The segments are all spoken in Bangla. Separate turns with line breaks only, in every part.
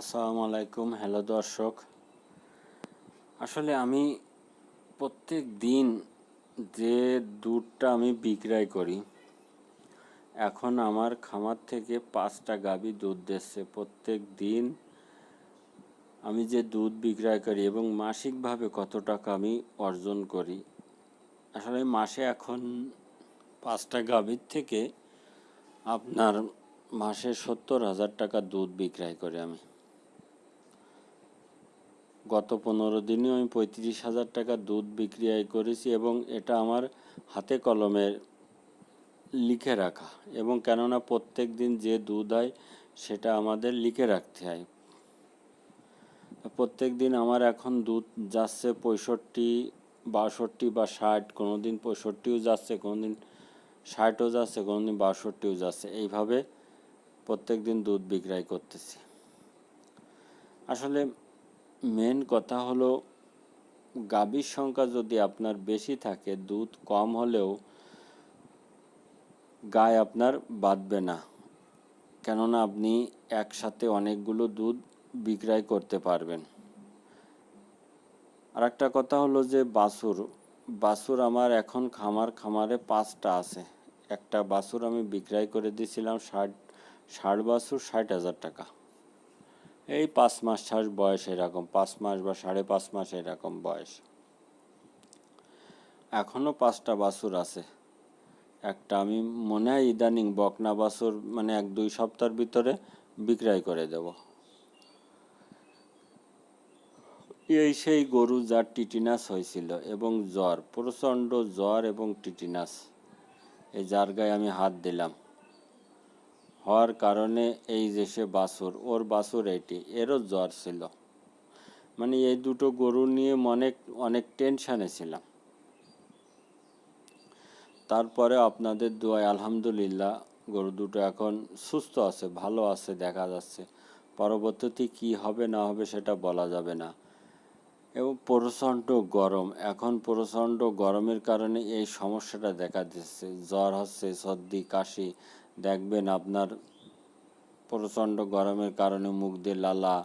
আসসালামু আলাইকুম, হ্যালো দর্শক। আসলে আমি প্রত্যেক দিন যে দুধটা আমি বিক্রয় করি, এখন আমার খামার থেকে পাঁচটা গাভী দুধ দিচ্ছে। প্রত্যেক দিন আমি যে দুধ বিক্রয় করি এবং মাসিকভাবে কত টাকা আমি অর্জন করি, আসলে মাসে এখন পাঁচটা গাভীর থেকে আপনার মাসে সত্তর হাজার টাকা দুধ বিক্রয় করি আমি। গত পনেরো দিনে আমি পঁয়ত্রিশ হাজার টাকা দুধ বিক্রয় করেছি এবং এটা আমার হাতে কলমে লিখে রাখা। এবং কেননা প্রত্যেক দিন যে দুধ হয় সেটা আমাদের লিখে রাখতে হয়। প্রত্যেক দিন আমার এখন দুধ যাচ্ছে পঁয়ষট্টি, বাষট্টি বা ষাট কোনো দিন পঁয়ষট্টিও যাচ্ছে কোনো দিন ষাটও যাচ্ছে কোনো দিন বাষট্টিও যাচ্ছে। এইভাবে প্রত্যেক দিন দুধ বিক্রয় করতেছি। আসলে মেন কথা হলো, গাভীর সংখ্যা যদি আপনার বেশি থাকে, দুধ কম হলেও গায়ে আপনার বাঁধবে না। কেননা আপনি একসাথে অনেকগুলো দুধ বিক্রয় করতে পারবেন। আর একটা কথা হলো যে বাছুর বাছুর আমার এখন খামার খামারে পাঁচটা আছে। একটা বাছুর আমি বিক্রয় করে দিয়েছিলাম ষাট ষাট বাছুর ষাট হাজার টাকা। এই পাঁচ মাস ছাড় বয়স এরকম, পাঁচ মাস বা সাড়ে পাঁচ মাস এরকম বয়স। এখনও পাঁচটা বাছুর আছে। একটা আমি মনে হয় ইদানিং বকনা বাছুর মানে এক দুই সপ্তাহের ভিতরে বিক্রয় করে দেব। এই সেই গরু যার টিটিনাস হয়েছিল এবং জ্বর, প্রচণ্ড জ্বর এবং টিটিনাস। এই যার গায়ে আমি হাত দিলাম। হওয়ার কারণে এই যে সে বাছুর ওর বাছুর এটি, এরও জ্বর ছিল। মানে এই দুটো গরু নিয়ে অনেক অনেক টেনশানে ছিলাম। তারপরে আপনাদের দোয়ায় আলহামদুলিল্লাহ, গরু দুটো এখন সুস্থ আছে, ভালো আছে, দেখা যাচ্ছে। পরবর্তীতে কি হবে, না হবে সেটা বলা যাবে না। এবং প্রচণ্ড গরম, এখন প্রচণ্ড গরমের কারণে এই সমস্যাটা দেখা দিচ্ছে। জ্বর হচ্ছে, সর্দি, কাশি দেখবেন আপনার প্রচণ্ড গরমের কারণে মুখ দিয়ে লালা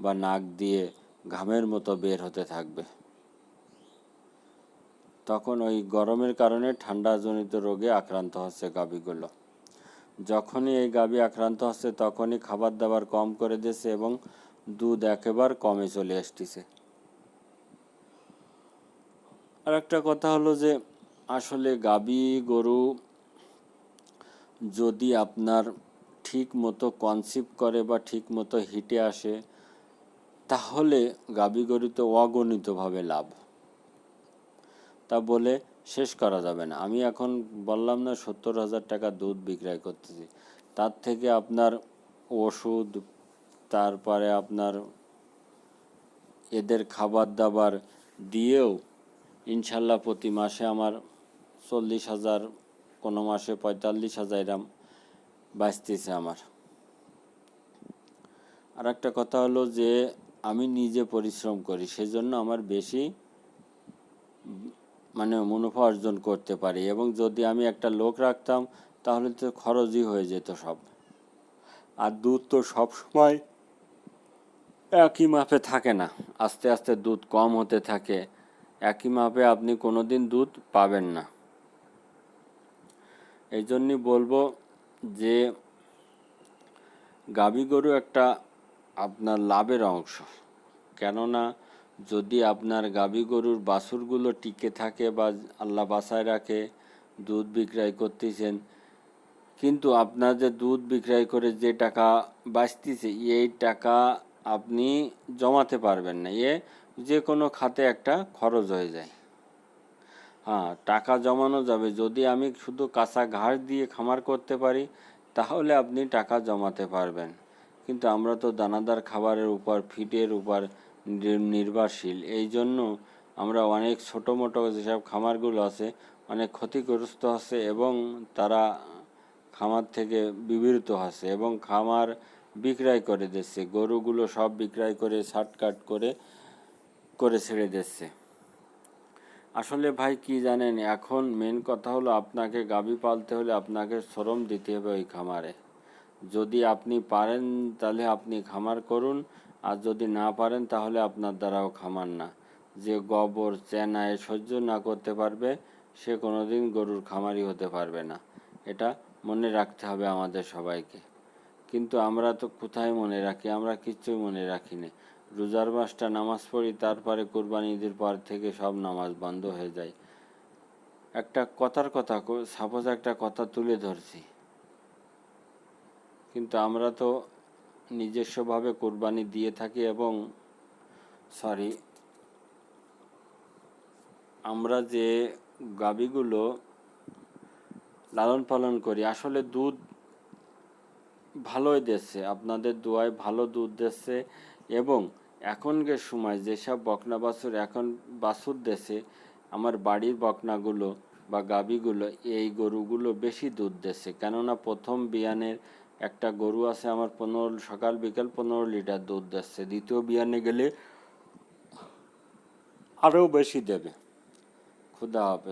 বা নাক দিয়ে ঘামের মতো বের হতে থাকবে। তখন ওই গরমের কারণে ঠান্ডাজনিত রোগে আক্রান্ত হচ্ছে গাভীগুলো। যখনই এই গাভী আক্রান্ত হচ্ছে তখনই খাবার দাবার কম করে দিয়েছে এবং দুধ একেবারে কমে চলে আসতেছে। আর একটা কথা হলো যে আসলে গাভী গরু যদি আপনার ঠিক মতো কনসিভ করে বা ঠিক মতো হিটে আসে, তাহলে গরুতে অগণিতভাবে লাভ। তা বলে শেষ করা যাবে না। আমি এখন বললাম না, সত্তর হাজার টাকা দুধ বিক্রয় করতেছি। তার থেকে আপনার ওষুধ, তারপরে আপনার এদের খাবার দাবার দিয়েও ইনশাল্লাহ প্রতি মাসে আমার চল্লিশ হাজার কোনো মাসে পঁয়তাল্লিশ হাজার এরম বাঁচতেছে আমার। আর একটা কথা হলো যে, আমি নিজে পরিশ্রম করি, সেজন্য আমার বেশি মানে মুনাফা অর্জন করতে পারি এবং যদি আমি একটা লোক রাখতাম, তাহলে তো খরচই হয়ে যেত সব। আর দুধ তো সব সময় একই মাপে থাকে না, আস্তে আস্তে দুধ কম হতে থাকে। একই মাপে আপনি কোনো দিন দুধ পাবেন না। এই জন্যই বলব যে গাভী গরু একটা আপনার লাভের অংশ। কেননা যদি আপনার গাভী গরুর বাছুরগুলো টিকে থাকে বা আল্লাহ বাসায় রাখে, দুধ বিক্রয় করতেছেন, কিন্তু আপনার যে দুধ বিক্রয় করে যে টাকা বাঁচতেছে, এই টাকা আপনি জমাতে পারবেন না। এ যে কোনো খাতে একটা খরচ হয়ে যায়। হ্যাঁ টাকা জমানো যাবে। যদি আমি শুধু কাঁচা ঘাস দিয়ে খামার করতে পারি, তাহলে আপনি টাকা জমাতে পারবেন। কিন্তু আমরা তো দানাদার খাবারের উপর, ফিডের উপর নির্ভরশীল। এই জন্য আমরা অনেক ছোটো মোটো যেসব খামারগুলো আছে, অনেক ক্ষতিগ্রস্ত হচ্ছে এবং তারা খামার থেকে বিবৃত হচ্ছে এবং খামার বিক্রয় করে দিচ্ছে। গরুগুলো সব বিক্রয় করে শার্টকাট করে করে ছেড়ে দিচ্ছে। আসলে ভাই কি জানেন, এখন মেন কথা হলো আপনাকে গাভী পালতে হলে আপনাকে শ্রম দিতে হবে ওই খামারে। যদি আপনি পারেন তাহলে আপনি খামার করুন, আর যদি না পারেন তাহলে আপনার দ্বারাও খামার না। যে গোবর চেনায় সহ্য না করতে পারবে, সে কোনোদিন গরুর খামারই হতে পারবে না। এটা মনে রাখতে হবে আমাদের সবাইকে। কিন্তু আমরা তো কোথায় মনে রাখি? আমরা কিচ্ছুই মনে রাখি না রোজার মাসটা নামাজ পড়ি, তারপরে কোরবানি ঈদের পর থেকে সব নামাজ বন্ধ হয়ে যায়। একটা কথার কথা সাপোজ একটা কথা তুলে ধরছি। কিন্তু আমরা তো নিজস্বভাবে কোরবানি দিয়ে থাকি এবং সরি আমরা যে গাবিগুলো লালন পালন করি, আসলে দুধ ভালোই দিচ্ছে। আপনাদের দোয়ায় ভালো দুধ দিচ্ছে। এবং এখনকার সময় যেসব বকনা বাছুর এখন বাছুর দেশে, আমার বাড়ির বকনাগুলো বা গাবিগুলো এই গরুগুলো বেশি দুধ দিচ্ছে কেননা প্রথম বিয়ানের একটা গরু আছে আমার পনেরো, সকাল বিকাল পনেরো লিটার দুধ দিচ্ছে দ্বিতীয় বিয়ানে গেলে আরও বেশি দেবে। খুদা হাফেজ